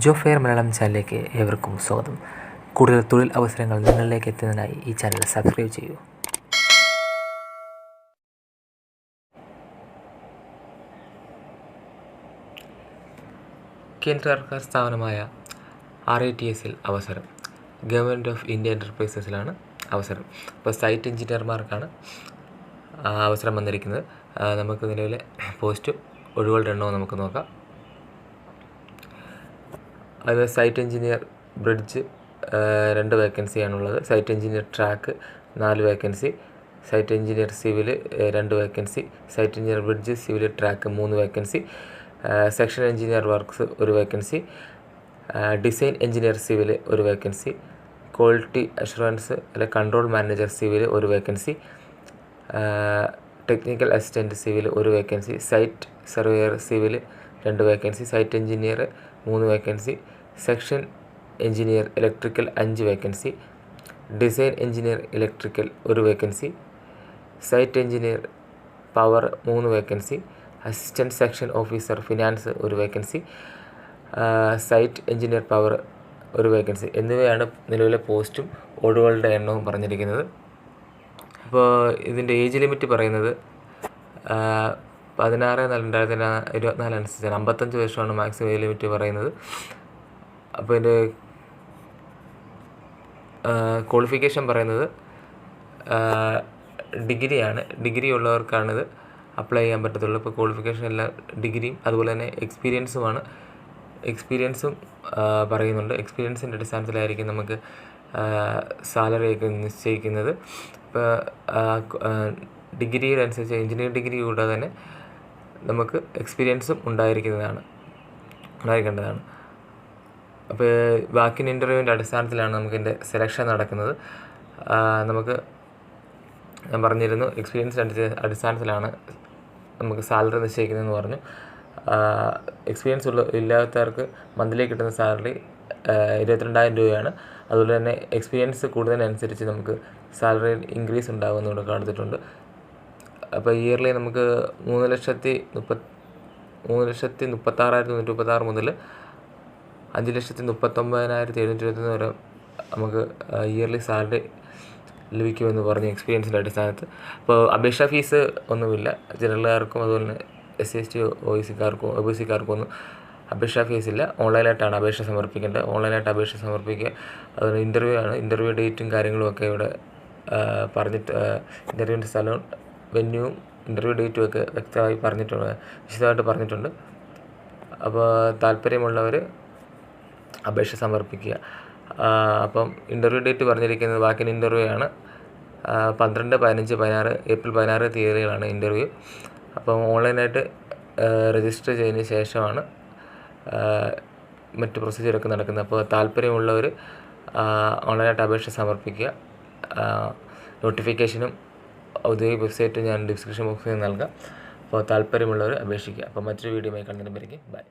ജോ fair Malayalam ചാനലിലേക്ക് ഏവർക്കും സ്വാഗതം. കൂടുതൽ തൊഴിൽ അവസരങ്ങൾ നിങ്ങളിലേക്ക് എത്തുന്നതിനായി ഈ ചാനൽ സബ്സ്ക്രൈബ് ചെയ്യൂ. കേന്ദ്ര സർക്കാർ സ്ഥാപനമായ ആർ ഐ ടി എസിൽ അവസരം. ഗവൺമെന്റ് ഓഫ് ഇന്ത്യ എന്റർപ്രൈസസിലാണ് അവസരം. ഇപ്പോൾ സൈറ്റ് എഞ്ചിനീയർമാർക്കാണ് അവസരം വന്നിരിക്കുന്നത്. നമുക്ക് നിലവിലെ പോസ്റ്റ് ഒഴിവുകളുടെ എണ്ണവും നമുക്ക് നോക്കാം. അത് സൈറ്റ് എഞ്ചിനീയർ ബ്രിഡ്ജ് രണ്ട് വേക്കൻസിയാണുള്ളത് സൈറ്റ് എഞ്ചിനീയർ ട്രാക്ക് നാല് വേക്കൻസി സൈറ്റ് എഞ്ചിനീയർ സിവിൽ രണ്ട് vacancy site engineer bridge civil track മൂന്ന് വേക്കൻസി സെക്ഷൻ എഞ്ചിനീയർ വർക്ക്സ് ഒരു വേക്കൻസി ഡിസൈൻ എഞ്ചിനീയർ സിവിൽ ഒരു വേക്കൻസി ക്വാളിറ്റി അഷുറൻസ് അല്ലെ കൺട്രോൾ മാനേജർ സിവിൽ ഒരു വേക്കൻസി ടെക്നിക്കൽ അസിസ്റ്റന്റ് സിവിൽ ഒരു vacancy site surveyor civil രണ്ട് vacancy site engineer മൂന്ന് vacancy section engineer electrical അഞ്ച് vacancy design engineer electrical ഒരു vacancy site engineer power മൂന്ന് vacancy assistant section officer finance ഒരു vacancy site engineer power ഒരു vacancy എന്നിവയാണ് നിലവിലെ പോസ്റ്റും ഒഴിവുകളുടെ എണ്ണവും പറഞ്ഞിരിക്കുന്നത്. അപ്പോൾ ഇതിന്റെ ഏജ് ലിമിറ്റ് പറയുന്നത് പതിനാറ് നാല് രണ്ടായിരത്തി ഇരുപത്തിനാല് അനുസരിച്ചാണ്. അമ്പത്തഞ്ച് വർഷമാണ് മാക്സിമം ലിമിറ്റ് പറയുന്നത്. അപ്പോൾ ഇതിന്റെ ക്വാളിഫിക്കേഷൻ പറയുന്നത് ഡിഗ്രിയാണ്. ഡിഗ്രി ഉള്ളവർക്കാണിത് അപ്ലൈ ചെയ്യാൻ പറ്റത്തുള്ളൂ. ഇപ്പോൾ ക്വാളിഫിക്കേഷൻ എല്ലാം ഡിഗ്രിയും അതുപോലെ തന്നെ എക്സ്പീരിയൻസുമാണ് എക്സ്പീരിയൻസും പറയുന്നുണ്ട്. എക്സ്പീരിയൻസിന്റെ അടിസ്ഥാനത്തിലായിരിക്കും നമുക്ക് സാലറി ഒക്കെ നിശ്ചയിക്കുന്നത്. ഇപ്പോൾ ഡിഗ്രിയുടെ അനുസരിച്ച് എഞ്ചിനീയറിംഗ് ഡിഗ്രി കൂടാതെ തന്നെ നമുക്ക് എക്സ്പീരിയൻസും ഉണ്ടായിരിക്കുന്നതാണ് ഉണ്ടായിരിക്കേണ്ടതാണ്. അപ്പോൾ ബാക്കിൻ ഇന്റർവ്യൂവിന്റെ അടിസ്ഥാനത്തിലാണ് നമുക്കിന്റെ സെലക്ഷൻ നടക്കുന്നത്. നമുക്ക് ഞാൻ പറഞ്ഞിരുന്നു എക്സ്പീരിയൻസ് അടിസ്ഥാനത്തിലാണ് നമുക്ക് സാലറി നിശ്ചയിക്കുന്നതെന്ന് പറഞ്ഞു. എക്സ്പീരിയൻസ് ഉള്ള ഇല്ലാത്തവർക്ക് മന്ത്ലി കിട്ടുന്ന സാലറി ഇരുപത്തിരണ്ടായിരം രൂപയാണ്. അതുപോലെ തന്നെ എക്സ്പീരിയൻസ് കൂടുന്നതിനനുസരിച്ച് നമുക്ക് സാലറി ഇൻക്രീസ് ഉണ്ടാകുമെന്ന് ഇവിടെ കാണിച്ചിട്ടുണ്ട്. അപ്പോൾ ഇയർലി നമുക്ക് മൂന്ന് ലക്ഷത്തി മുപ്പത്തി മൂന്ന് ലക്ഷത്തി മുപ്പത്താറായിരത്തി മുന്നൂറ്റി മുപ്പത്താറ് മുതൽ അഞ്ച് ലക്ഷത്തി മുപ്പത്തൊമ്പതിനായിരത്തി എഴുന്നൂറ്റി ഇരുപത്തൊന്ന് വരെ നമുക്ക് ഇയർലി സാലറി ലഭിക്കുമെന്ന് പറഞ്ഞു എക്സ്പീരിയൻസിന്റെ അടിസ്ഥാനത്ത് അപ്പോൾ അപേക്ഷാ ഫീസ് ഒന്നുമില്ല. ജനറലുകാർക്കും അതുപോലെ തന്നെ S C S T O സിക്കാർക്കും ഒ ബി സിക്കാർക്കും ഒന്നും അപേക്ഷാ ഫീസ് ഇല്ല. ഓൺലൈനായിട്ടാണ് അപേക്ഷ സമർപ്പിക്കേണ്ടത്. ഓൺലൈനായിട്ട് അപേക്ഷ സമർപ്പിക്കുക. അതുപോലെ ഇന്റർവ്യൂ ആണ്. ഇന്റർവ്യൂ ഡേറ്റും കാര്യങ്ങളും ഒക്കെ ഇവിടെ പറഞ്ഞിട്ട് ഇന്റർവ്യൂവിന്റെ സ്ഥലവും വെന്യൂവും ഇന്റർവ്യൂ ഡേറ്റും ഒക്കെ വ്യക്തമായി പറഞ്ഞിട്ടുണ്ട് വിശദമായിട്ട് പറഞ്ഞിട്ടുണ്ട്. അപ്പോൾ താല്പര്യമുള്ളവർ അപേക്ഷ സമർപ്പിക്കുക. അപ്പം ഇന്റർവ്യൂ ഡേറ്റ് പറഞ്ഞിരിക്കുന്നത് ബാക്കി ഇന്റർവ്യൂ ആണ്. പന്ത്രണ്ട് പതിനഞ്ച് പതിനാറ് ഏപ്രിൽ പതിനാറ് തീയതികളാണ് ഇന്റർവ്യൂ അപ്പം ഓൺലൈനായിട്ട് രജിസ്റ്റർ ചെയ്തതിന് ശേഷമാണ് മറ്റ് പ്രൊസീജിയറൊക്കെ നടക്കുന്നത്. അപ്പോൾ താല്പര്യമുള്ളവർ ഓൺലൈനായിട്ട് അപേക്ഷ സമർപ്പിക്കുക. നോട്ടിഫിക്കേഷനും ഔദ്യോഗിക വെബ്സൈറ്റ് ഞാൻ ഡിസ്ക്രിപ്ഷൻ ബോക്സിൽ നൽകാം. അപ്പോൾ താല്പര്യമുള്ളവർ അപേക്ഷിക്കുക. അപ്പോൾ മറ്റൊരു വീഡിയോയുമായി വരയ്ക്കും ബൈ.